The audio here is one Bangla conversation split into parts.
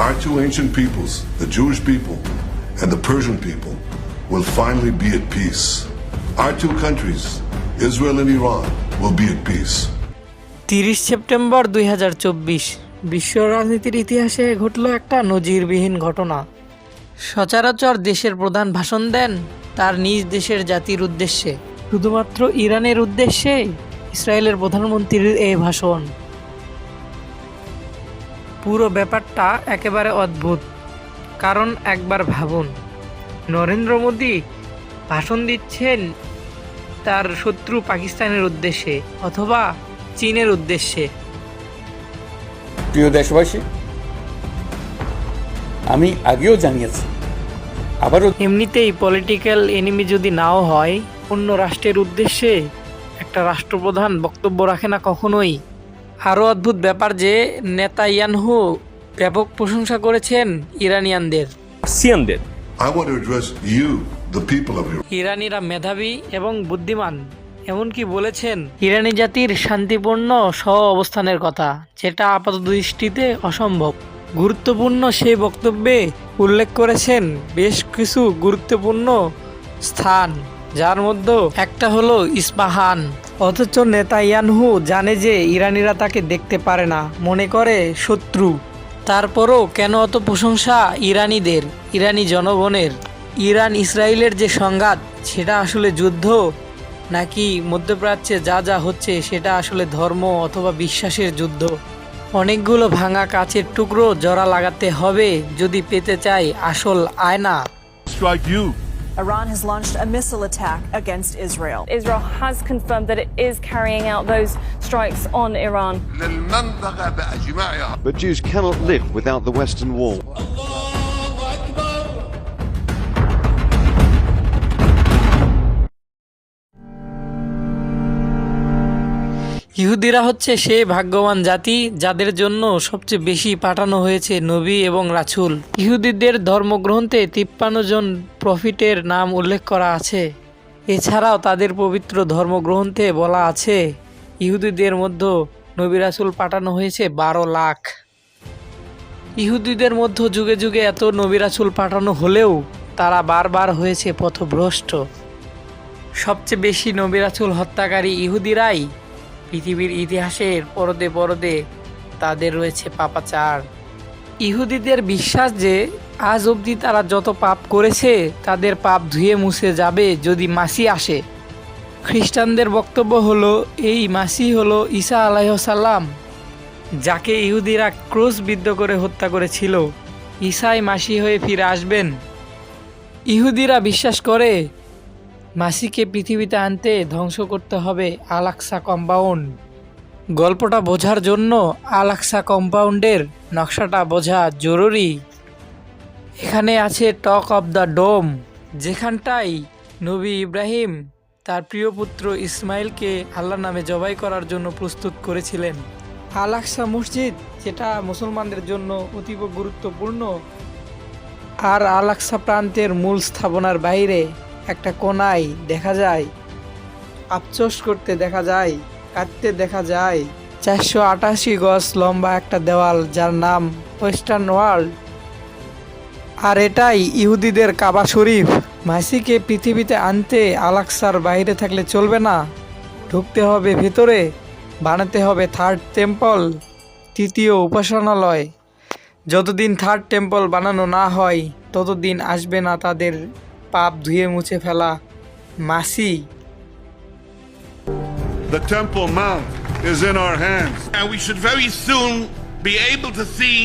Our two ancient peoples, the Jewish people and the Persian people, will finally be at peace. Our two countries, Israel and Iran, will be at peace. তিরিশ সেপ্টেম্বর দুই বিশ্ব রাজনীতির ইতিহাসে ঘটল একটা নজিরবিহীন ঘটনা সচরাচর দেশের প্রধান ভাষণ দেন তার নিজ দেশের জাতির উদ্দেশ্যে শুধুমাত্র ইরানের উদ্দেশ্যে ইসরায়েলের প্রধানমন্ত্রীর এই ভাষণ পুরো ব্যাপারটা একেবারে অদ্ভুত। কারণ একবার ভাবুন নরেন্দ্র মোদী ভাষণ দিচ্ছেন তার শত্রু পাকিস্তানের উদ্দেশ্যে অথবা চীনের উদ্দেশ্যে। প্রিয় দেশবাসী আমি আগেও জানিয়েছি আবারও এমনিতেই পলিটিক্যাল এনিমি যদি নাও হয় অন্য রাষ্ট্রের উদ্দেশ্যে একটা রাষ্ট্রপ্রধান বক্তব্য রাখে না কখনোই। আরও অদ্ভুত ব্যাপার যে নেতা ইয়ানহু ব্যাপক প্রশংসা করেছেন ইরানিয়ানদের। সিয়ানদের. ইরানিরা মেধাবী এবং বুদ্ধিমান এমনকি বলেছেন ইরানি জাতির শান্তিপূর্ণ সহ অবস্থানের কথা যেটা আপাত দৃষ্টিতে অসম্ভব। গুরুত্বপূর্ণ সেই বক্তব্যে উল্লেখ করেছেন বেশ কিছু গুরুত্বপূর্ণ স্থান। যার মধ্যে একটা হলো ইস্পাহান। অথচ নেতা ইয়ানহু জানে যে ইরানিরা তাকে দেখতে পারে না, মনে করে শত্রু। তারপরও কেন অত প্রশংসা ইরানিদের, ইরানি জনগণের? ইরান ইসরায়েলের যে সংঘাত, সেটা আসলে যুদ্ধ? নাকি মধ্যপ্রাচ্যে যা যা হচ্ছে, সেটা আসলে ধর্ম অথবা বিশ্বাসের যুদ্ধ? অনেকগুলো ভাঙা কাচের টুকরো জরা লাগাতে হবে যদি পেতে চাই আসল আয়না. Iran has launched a missile attack against Israel. Israel has confirmed that it is carrying out those strikes on Iran. But Jews cannot live without the Western Wall. Allah. ইহুদিরা হচ্ছে সেই ভাগ্যবান জাতি যাদের জন্য সবচেয়ে বেশি পাঠানো হয়েছে নবী এবং রাছুল ইহুদিদের ধর্মগ্রন্থে তিপ্পান্ন জন প্রফিটের নাম উল্লেখ করা আছে। এছাড়াও তাদের পবিত্র ধর্মগ্রন্থে বলা আছে, ইহুদিদের মধ্যে নবী রাসুল পাঠানো হয়েছে বারো লাখ। ইহুদিদের মধ্যে যুগে যুগে এত নবী রাসুল পাঠানো হলেও তারা বারবার হয়েছে পথভ্রষ্ট। সবচেয়ে বেশি নবী রাসুল হত্যাকারী ইহুদিরাই পৃথিবীর ইতিহাসের পরদে পরদে তাদের রয়েছে পাপাচার। ইহুদিদের বিশ্বাস যে আজ অবধি তারা যত পাপ করেছে, তাদের পাপ ধুয়ে মুছে যাবে যদি মাসি আসে। খ্রিস্টানদের বক্তব্য হলো, এই মাসি হলো ঈসা আলাইসাল্লাম যাকে ইহুদিরা ক্রুশবিদ্ধ করে হত্যা করেছিল। ঈসাই মাসি হয়ে ফিরে আসবেন। ইহুদিরা বিশ্বাস করে মাসিকে পৃথিবীতে আনতে ধ্বংস করতে হবে আলাক্সা কম্পাউন্ড। গল্পটা বোঝার জন্য আলাক্সা কম্পাউন্ডের নকশাটা বোঝা জরুরি। এখানে আছে টক অফ দ্য ডোম, যেখানটাই নবী ইব্রাহিম তার প্রিয় পুত্র ইসমাইলকে আল্লাহ নামে জবাই করার জন্য প্রস্তুত করেছিলেন। আলাক্সা মসজিদ, যেটা মুসলমানদের জন্য অতীব গুরুত্বপূর্ণ, আর আলাক্সা প্রান্তের মূল স্থাপনার বাইরে একটা কোনায় দেখা যায়, আফসোস করতে দেখা যায়, কাঁদতে দেখা যায়। চারশো আটাশি গজ লম্বা একটা দেওয়াল যার নাম ওয়েস্টার্ন ওয়ার্ল্ড। আর এটাই ইহুদিদের কাবা শরীফ। মাসিকে পৃথিবীতে আনতে আলাক্সার বাইরে থাকলে চলবে না। ঢুকতে হবে ভেতরে, বানাতে হবে থার্ড টেম্পল, তৃতীয় উপাসনালয়। যতদিন থার্ড টেম্পল বানানো না হয়, ততদিন আসবে না তাদের পাপ ধুয়ে মুছে ফেলা মাসি The Temple Mount is in our hands. And we should very soon be able to see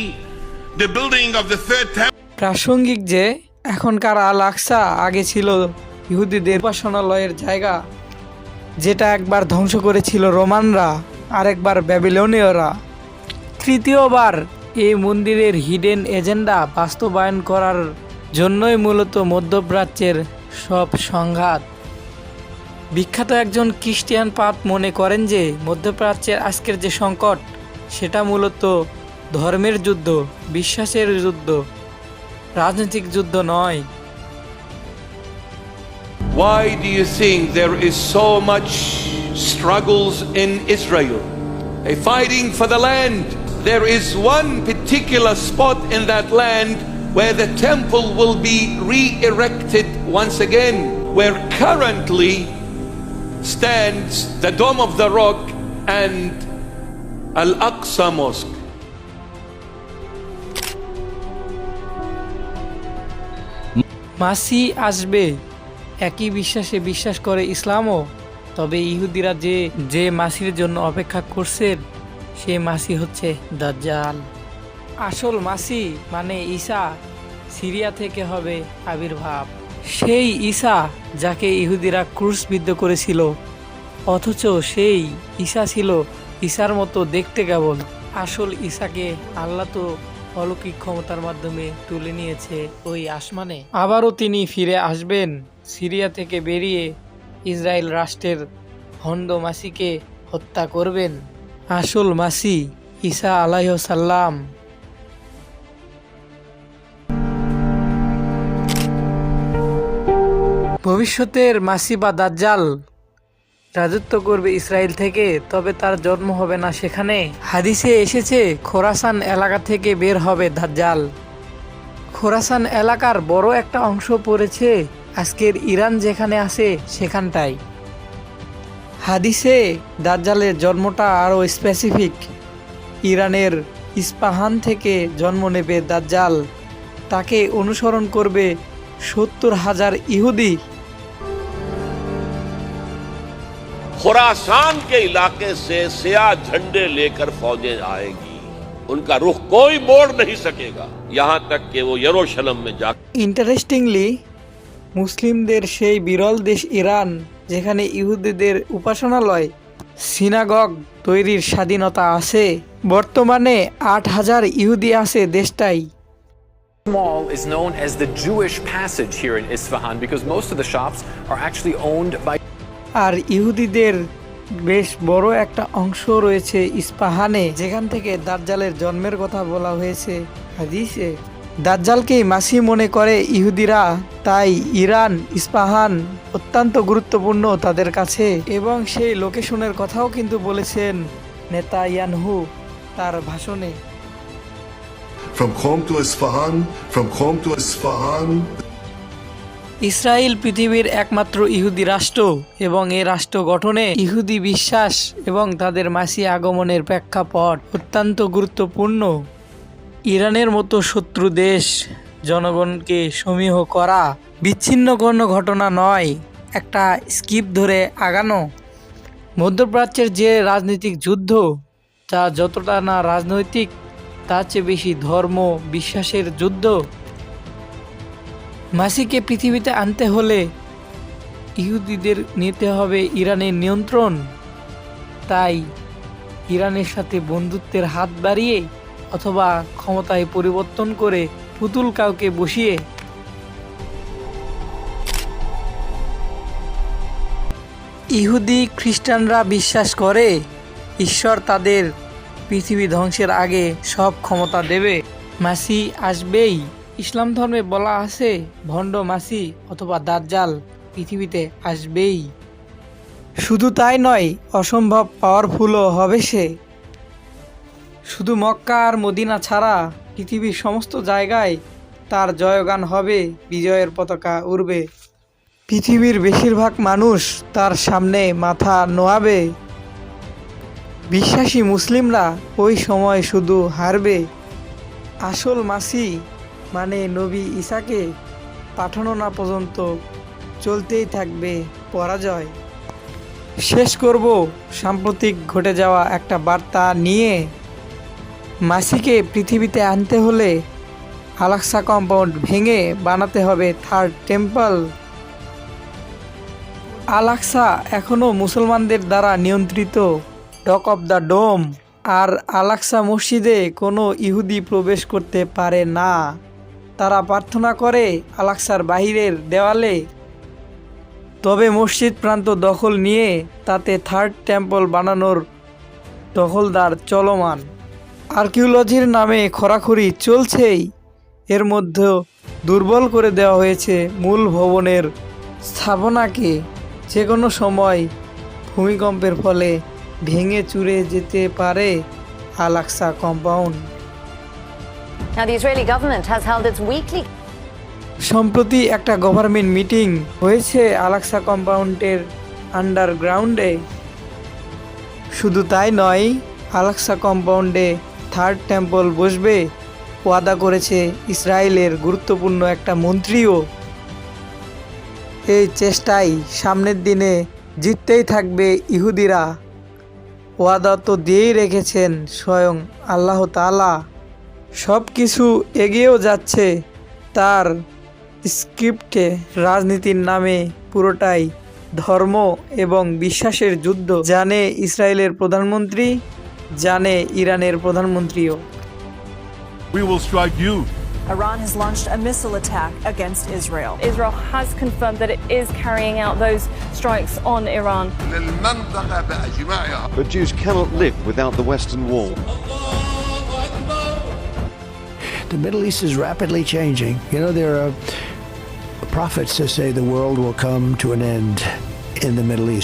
the building of the third temple. প্রাসঙ্গিক যে এখনকার আল আকসা আগে ছিল ইহুদিদের উপাসনালয়ের জায়গা যেটা একবার ধ্বংস করেছিল রোমানরা আরেকবার ব্যাবিলনীয়রা তৃতীয়বার এই মন্দিরের হিডেন এজেন্ডা বাস্তবায়ন করার জন্যই মূলত মধ্যপ্রাচ্যের সব সংঘাত বিখ্যাত একজন খ্রিস্টিয়ান পাপ মনে করেন যে মধ্যপ্রাচ্যের আজকের যে সংকট সেটা মূলত ধর্মের যুদ্ধ বিশ্বাসের যুদ্ধ রাজনৈতিক যুদ্ধ নয় Why do you think there is so much struggles in Israel? A fighting for the land. There is one particular spot in that land where the temple will be re erected once again, where currently stands the Dome of the Rock and Al Aqsa Mosque. মাসি আসবে একই বিশ্বাসে বিশ্বাস করে ইসলামও তবে ইহুদিরা যে যে মাসির জন্য অপেক্ষা করছেন সে মাসি হচ্ছে দাজ্জাল আসল মাসি মানে ঈসা, সিরিয়া থেকে হবে আবির্ভাব। সেই ঈসা যাকে ইহুদিরা ক্রুশবিদ্ধ করেছিল, অথচ সেই ঈসা ছিল ঈশার মতো দেখতে কেবল। আসল ঈশাকে আল্লাহ তো অলৌকিক ক্ষমতার মাধ্যমে তুলে নিয়েছে ওই আসমানে। আবারও তিনি ফিরে আসবেন সিরিয়া থেকে বেরিয়ে ইসরায়েল রাষ্ট্রের হন্ড মাসিকে হত্যা করবেন। আসল মাসি ঈসা আলাইসাল্লাম ভবিষ্যতের মাসি বা দাজ্জাল রাজত্ব করবে ইসরায়েল থেকে, তবে তার জন্ম হবে না সেখানে। হাদিসে এসেছে, খোরাসান এলাকা থেকে বের হবে দাজ্জাল। খোরাসান এলাকার বড় একটা অংশ পড়েছে আজকের ইরান যেখানে আছে সেখানটায়। হাদিসে দাজ্জালের জন্মটা আরও স্পেসিফিক ইরানের ইস্পাহান থেকে জন্ম নেবে দাজ্জাল। তাকে অনুসরণ করবে সত্তর হাজার ইহুদি। खुरासान के इलाके से सिया झंडे लेकर फौजें आएंगी उनका रुख कोई मोड़ नहीं सकेगा यहां तक कि वो यरूशलेम में जा ইন্টারেস্টিংলি মুসলিমদের সেই বিরল দেশ ইরান যেখানে ইহুদিদের উপাসনালয় সিনাগগ তৈরির স্বাধীনতা আছে বর্তমানে আট হাজার ইহুদি আছে দেশটাই mall is known as the Jewish Passage here in Isfahan because most of the shops are actually owned by আর ইহুদিদের বেশ বড় একটা অংশ রয়েছে ইস্পাহানে যেখান থেকে দাজ্জালের জন্মের কথা বলা হয়েছে হাদিসে। দাজ্জালকেই মাসি মনে করে ইহুদিরা তাই ইরান ইস্পাহান অত্যন্ত গুরুত্বপূর্ণ তাদের কাছে এবং সেই লোকেশনের কথাও কিন্তু বলেছেন নেতা ইয়ানহু তার ভাষণে। From Qom to Isfahan, from Qom to Isfahan, Israel পৃথিবীর একমাত্র ইহুদি রাষ্ট্র এবং এ রাষ্ট্র গঠনে ইহুদি বিশ্বাস এবং তাদের মাসি আগমনের প্রেক্ষাপট অত্যন্ত গুরুত্বপূর্ণ। ইরানের মতো শত্রু দেশ জনগণকে সমীহ করা বিচ্ছিন্ন কোনো ঘটনা নয়। একটা স্কিপ ধরে আগানো। মধ্যপ্রাচ্যের যে রাজনৈতিক যুদ্ধ তা যতটা না রাজনৈতিক, তার চেয়ে বেশি ধর্ম বিশ্বাসের যুদ্ধ মাসিকে পৃথিবীতে আনতে হলে ইহুদিদের নিতে হবে ইরানের নিয়ন্ত্রণ। তাই ইরানের সাথে বন্ধুত্বের হাত বাড়িয়ে অথবা ক্ষমতায় পরিবর্তন করে পুতুল কাউকে বসিয়ে ইহুদি খ্রিস্টানরা বিশ্বাস করে ঈশ্বর তাদের পৃথিবী ধ্বংসের আগে সব ক্ষমতা দেবে। মাসি আসবেই। ইসলাম ধর্মে বলা আছে, ভণ্ড, মাসি অথবা দাজ্জাল পৃথিবীতে আসবেই। শুধু তাই নয়, অসম্ভব পাওয়ারফুলও হবে সে। শুধু মক্কা আর মদিনা ছাড়া পৃথিবীর সমস্ত জায়গায় তার জয়গান হবে, বিজয়ের পতাকা উড়বে। পৃথিবীর বেশিরভাগ মানুষ তার সামনে মাথা নোয়াবে। বিশ্বাসী মুসলিমরা ওই সময় শুধু হারবে। আসল মাসি মানে নবী ঈসাকে পাঠানো না পর্যন্ত চলতেই থাকবে পরাজয়। শেষ করব সাম্প্রতিক ঘটে যাওয়া একটা বার্তা নিয়ে। মাসিকে পৃথিবীতে আনতে হলে আলাক্সা কম্পাউন্ড ভেঙে বানাতে হবে থার্ড টেম্পল। আলাক্সা এখনও মুসলমানদের দ্বারা নিয়ন্ত্রিত। ডক অফ দ্য ডোম আর আলাক্সা মসজিদে কোনো ইহুদি প্রবেশ করতে পারে না। তারা প্রার্থনা করে আলাক্সার বাহিরের দেওয়ালে। তবে মসজিদ প্রান্ত দখল নিয়ে তাতে থার্ড টেম্পল বানানোর দখলদার চলমান। আর্কিওলজির নামে খরাখরি চলছেই। এর মধ্যে দুর্বল করে দেওয়া হয়েছে মূল ভবনের স্থাপনাকে। যে কোনো সময় ভূমিকম্পের ফলে ভেঙে চুরে যেতে পারে Al Aqsa compound. Now, the Israeli government has held its weekly সম্প্রতি একটা গভর্নমেন্ট মিটিং হয়েছে আলাক্সা কম্পাউন্ডের আন্ডারগ্রাউন্ডে শুধু তাই নয় আলাক্সা কম্পাউন্ডে থার্ড টেম্পল বসবে ওয়াদা করেছে ইসরায়েলের গুরুত্বপূর্ণ একটা মন্ত্রীও। এই চেষ্টায় সামনের দিনে জিততেই থাকবে ইহুদিরা। ওয়াদা তো দিয়েই রেখেছেন স্বয়ং আল্লাহ তালা সব কিছু এগিয়েও যাচ্ছে তার স্ক্রিপ্টে রাজনীতির নামে পুরোটাই ধর্ম এবং বিশ্বাসের যুদ্ধ জানে ইসরায়েলের প্রধানমন্ত্রী জানে ইরানের প্রধানমন্ত্রীও We will strike you. Iran has launched a missile attack against Israel. Israel has confirmed that it is carrying out those strikes on Iran. The Jews cannot live without the Western Wall. Allah! The Middle East is rapidly changing. You know, there are prophets that say the world will come to an end in the Middle East.